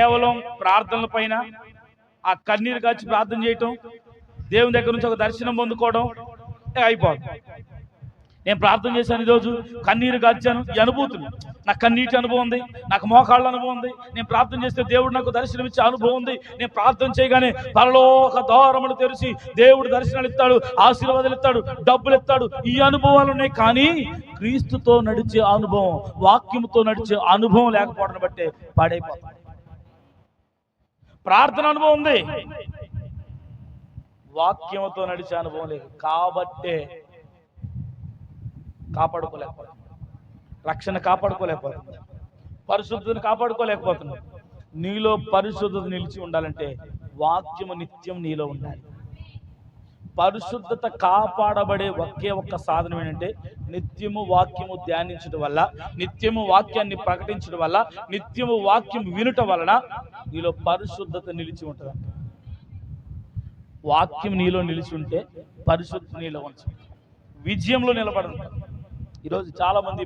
కేవలం ప్రార్థనల పైన ఆ కన్నీరు కాచి ప్రార్థన చేయటం దేవుని దగ్గర నుంచి ఒక దర్శనం పొందుకోవడం అయిపోదు. నేను ప్రార్థన చేశాను ఈరోజు కన్నీరు గార్చాను ఈ అనుభూతులు. నాకు కన్నీటి అనుభవం ఉంది నాకు మోకాళ్ళ అనుభవం ఉంది. నేను ప్రార్థన చేస్తే దేవుడు నాకు దర్శనం ఇచ్చే అనుభవం ఉంది. నేను ప్రార్థన చేయగానే పరలోక దోరములు తెరిచి దేవుడు దర్శనాలు ఇస్తాడు ఆశీర్వాదాలు ఇస్తాడు డబ్బులు ఇస్తాడు. ఈ అనుభవాలు ఉన్నాయి కానీ క్రీస్తుతో నడిచే అనుభవం వాక్యంతో నడిచే అనుభవం లేకపోవడం బట్టే పాడైపోతాడు ప్రార్థన అనుభవం ఉంది. వాక్యంతో నడిచే అనుభవం లేదు. కాబట్టే కాపాడుకోలేకపోతుంది రక్షణ కాపాడుకోలేకపోతుంది పరిశుద్ధిని కాపాడుకోలేకపోతుంది నీలో పరిశుద్ధత నిలిచి ఉండాలంటే వాక్యము నిత్యం నీలో ఉండాలి. పరిశుద్ధత కాపాడబడే ఒకే ఒక్క సాధనం ఏంటంటే నిత్యము వాక్యము ధ్యానించడం వల్ల నిత్యము వాక్యాన్ని ప్రకటించడం వల్ల నిత్యము వాక్యం వినుట వలన నీలో పరిశుద్ధత నిలిచి ఉంటుంది వాక్యం నీలో నిలిచి ఉంటే పరిశుద్ధ నీలో ఉంచు విజయంలో నిలబడదు ఈరోజు చాలా మంది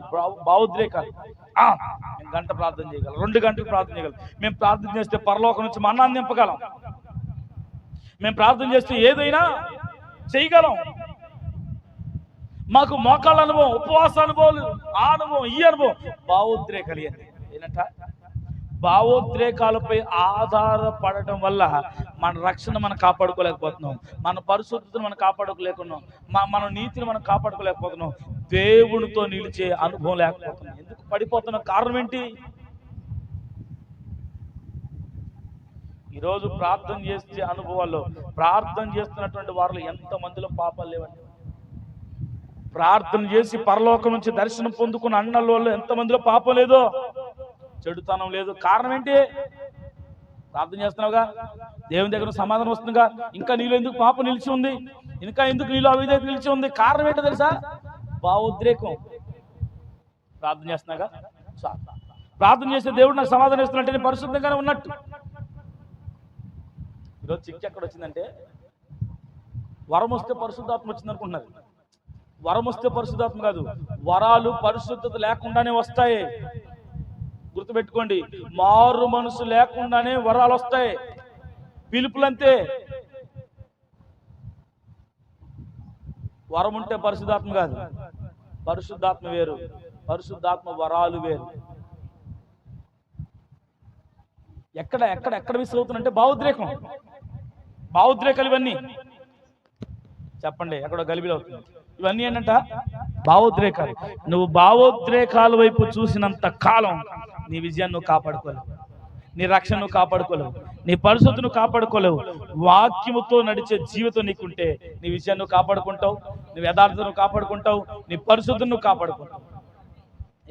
భావోద్రేకాలు మేము గంట ప్రార్థన చేయగలం రెండు గంటలు ప్రార్థన చేయగలం మేము ప్రార్థన చేస్తే పరలోకం నుంచి మన్నాన్ని నింపగలం. మేము ప్రార్థన చేస్తే ఏదైనా చేయగలం. మాకు మోకాళ్ళ అనుభవం ఉపవాస అనుభవాలు ఆ అనుభవం ఈ అనుభవం భావోద్రేకాలు ఏంట భావోద్రేకాలపై ఆధారపడటం వల్ల మన రక్షణ మనం కాపాడుకోలేకపోతున్నాం. మన పరిశుద్ధతను మనం కాపాడుకోలేకున్నాం. మన నీతిని మనం కాపాడుకోలేకపోతున్నాం. దేవునితో నిలిచే అనుభవం లేకపోతున్నాం. ఎందుకు పడిపోతున్న కారణం ఏంటి? ఈరోజు ప్రార్థన చేసే అనుభవాల్లో ప్రార్థన చేస్తున్నటువంటి వారిలో ఎంతమందిలో పాపాలు లేవండి? ప్రార్థన చేసి పరలోకం నుంచి దర్శనం పొందుకున్న అన్నల ఎంత మందిలో పాపం లేదో? చెడుతనం లేదు. కారణం ఏంటి? ప్రార్థన చేస్తున్నావుగా? దేవుని దగ్గర సమాధానం వస్తుందిగా. ఇంకా నీలో ఎందుకు పాపం నిలిచి ఉంది? ఇంకా ఎందుకు నీలో అవిధేత నిలిచి ఉంది? కారణం ఏంటో తెలుసా? భావోద్రేకం. ప్రార్థన చేస్తున్నాగా ప్రార్థన చేస్తే దేవుడు నాకు సమాధానం ఇస్తున్నట్టు నేను పరిశుద్ధంగానే ఉన్నట్టు. ఈరోజు చిక్కు ఎక్కడ వచ్చిందంటే వరం వస్తే పరిశుద్ధాత్మ వచ్చింది అనుకుంటున్నారు వరం వస్తే పరిశుద్ధాత్మ కాదు వరాలు పరిశుద్ధత లేకుండానే వస్తాయి. గుర్తుపెట్టుకోండి మారు మనసు లేకుండానే వరాలు వస్తాయి. పిలుపులంతే. వరం ఉంటే పరిశుద్ధాత్మ కాదు పరిశుద్ధాత్మ వేరు పరిశుద్ధాత్మ వరాలు వేరు. ఎక్కడ ఎక్కడ ఎక్కడ మిస్ అవుతుందంటే భావోద్రేకం. భావోద్రేకాలు ఇవన్నీ చెప్పండి ఎక్కడో గలిబిలు. అవుతుంది ఇవన్నీ ఏంటంట? భావోద్రేకాలు. నువ్వు భావోద్రేకాల వైపు చూసినంత కాలం నీ విజయాన్ని నువ్వు కాపాడుకోలేవు. నీ రక్షణను కాపాడుకోలేవు. నీ పరిశుద్ధి కాపాడుకోలేవు. వాక్యముతో నడిచే జీవితం నీకుంటే నీ విజయాన్ని కాపాడుకుంటావు. నీ యథార్థను కాపాడుకుంటావు. నీ పరిశుద్ధిని కాపాడుకుంటావు.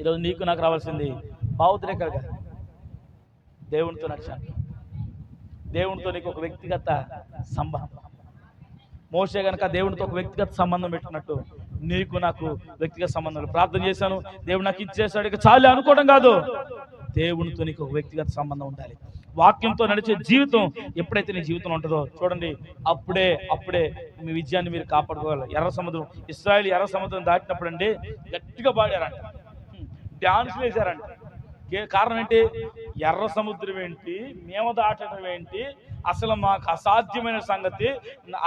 ఈరోజు నీకు నాకు రావాల్సింది భావోద్రేకాలు కాదు. దేవునితో నడిచాను దేవునితో నీకు ఒక వ్యక్తిగత సంబంధం. మోసే కనుక దేవునితో ఒక వ్యక్తిగత సంబంధం పెట్టుకున్నట్టు నీకు నాకు వ్యక్తిగత సంబంధం ప్రార్థన చేశాను దేవుడు నాకు ఇచ్చేసాడు ఇక చాలు అనుకోవడం కాదు. దేవునితో నీకు ఒక వ్యక్తిగత సంబంధం ఉండాలి. వాక్యంతో నడిచే జీవితం ఎప్పుడైతే నీ జీవితం ఉంటుందో చూడండి అప్పుడే అప్పుడే మీ విజయాన్ని మీరు కాపాడుకోగలరు ఎర్ర సముద్రం ఇస్రాయల్ ఎర్ర సముద్రం దాటినప్పుడు అండి గట్టిగా పాడారంట. డాన్స్ వేశారంట. కారణం ఏంటి? ఎర్ర సముద్రం ఏంటి? మేము దాటడం ఏంటి? అసలు మాకు అసాధ్యమైన సంగతి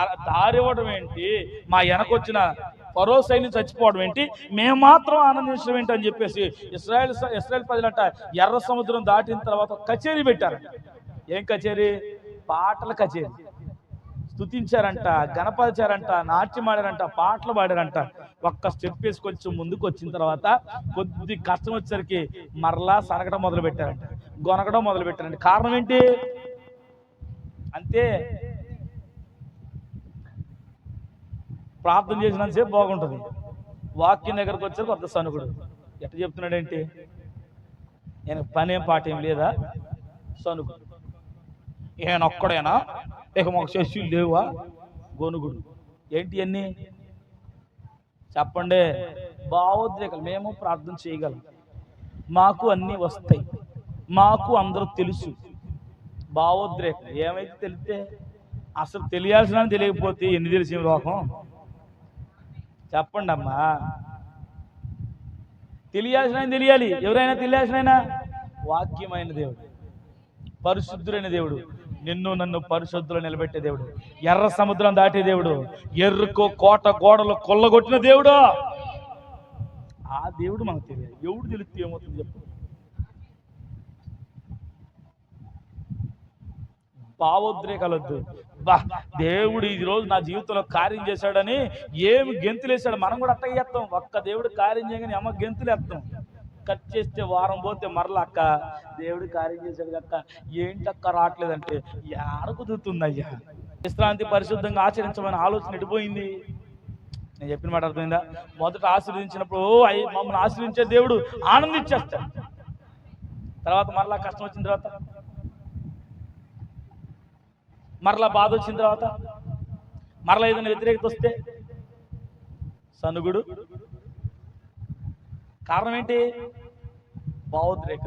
దారివ్వడం ఏంటి? మా వెనకొచ్చిన పరో సైన్యం చచ్చిపోవడం ఏంటి? మేము మాత్రం ఆనందించడం ఏంటి అని చెప్పేసి ఇస్రాయల్ స- ఇస్రాయల్ ప్రజలంట ఎర్ర సముద్రం దాటిన తర్వాత కచేరీ పెట్టారంట. ఏం కచేరీ? పాటల కచేరీ. స్థుతించారంట గణపరిచారంట నాట్యమాడారంట పాటలు పాడారంట. ఒక్క స్టెప్ వేసి కొంచెం ముందుకు వచ్చిన తర్వాత కొద్ది కష్టం వచ్చేసరికి మరలా సనగడం మొదలు పెట్టారంట గొనగడం మొదలు పెట్టారంట కారణం ఏంటి? అంతే. ప్రార్థన చేసినంతసేపు బాగుంటుంది. వాక్యం దగ్గరకు వచ్చారు కొత్త సనుకుడు ఎట్ట చెప్తున్నాడేంటి? నేను పనేం పాట ఏం లేదా? సనుకుడు ఈయన ఒక్కడేనా ఇక మాకు శిష్యులు లేవా? గొనుగుడు. ఏంటి అన్ని? చెప్పండి. భావోద్రేకలు. మేము ప్రార్థన చేయగలం. మాకు అన్నీ వస్తాయి. మాకు అందరూ తెలుసు. భావోద్రేకం ఏమైతే తెలిస్తే అసలు తెలియాల్సిన తెలియకపోతే ఎన్ని తెలిసిన లోకం? చెప్పండి అమ్మా. తెలియాల్సిన తెలియాలి. ఎవరైనా తెలియాల్సిన వాక్యమైన దేవుడు. పరిశుద్ధుడైన దేవుడు. నిన్ను నన్ను పరిశుద్ధులు నిలబెట్టే దేవుడు. ఎర్ర సముద్రం దాటే దేవుడు. ఎర్రుకో కోట గోడలు కొల్లగొట్టిన దేవుడు. ఆ దేవుడు మనకు తెలియదు. ఎవడు తెలిస్తే ఏమవుతుంది చెప్పు. భావోద్రేకాలొద్దు. బా దేవుడు ఈ రోజు నా జీవితంలో కార్యం చేశాడని ఏమి గెంతులేశాడు. మనం కూడా అట్ట చేస్తాం. ఒక్క దేవుడు కార్యం చేయగానే అమ్మ గెంతులు వేస్తాం కట్ చేస్తే వారం పోతే మరల అక్క. దేవుడు కార్యం చేశాడు అక్క ఏంటక్క రావట్లేదంటే ఏడ కుదురుతుంది అయ్యా విశ్రాంతి పరిశుద్ధంగా ఆచరించమని ఆలోచన ఎడిపోయింది నేను చెప్పిన మాట అర్థమైందా? మొదట ఆశీర్వదించినప్పుడు "ఓ, అయ్యి మమ్మల్ని ఆశీర్వించే దేవుడు ఆనందించేస్తాడు. తర్వాత మరలా కష్టం వచ్చిన తర్వాత? మరలా బాధ వచ్చిన తర్వాత? మరలా ఏదైనా వ్యతిరేకత వస్తే? సనుగుడు? కారణం ఏంటి? భావోద్రేక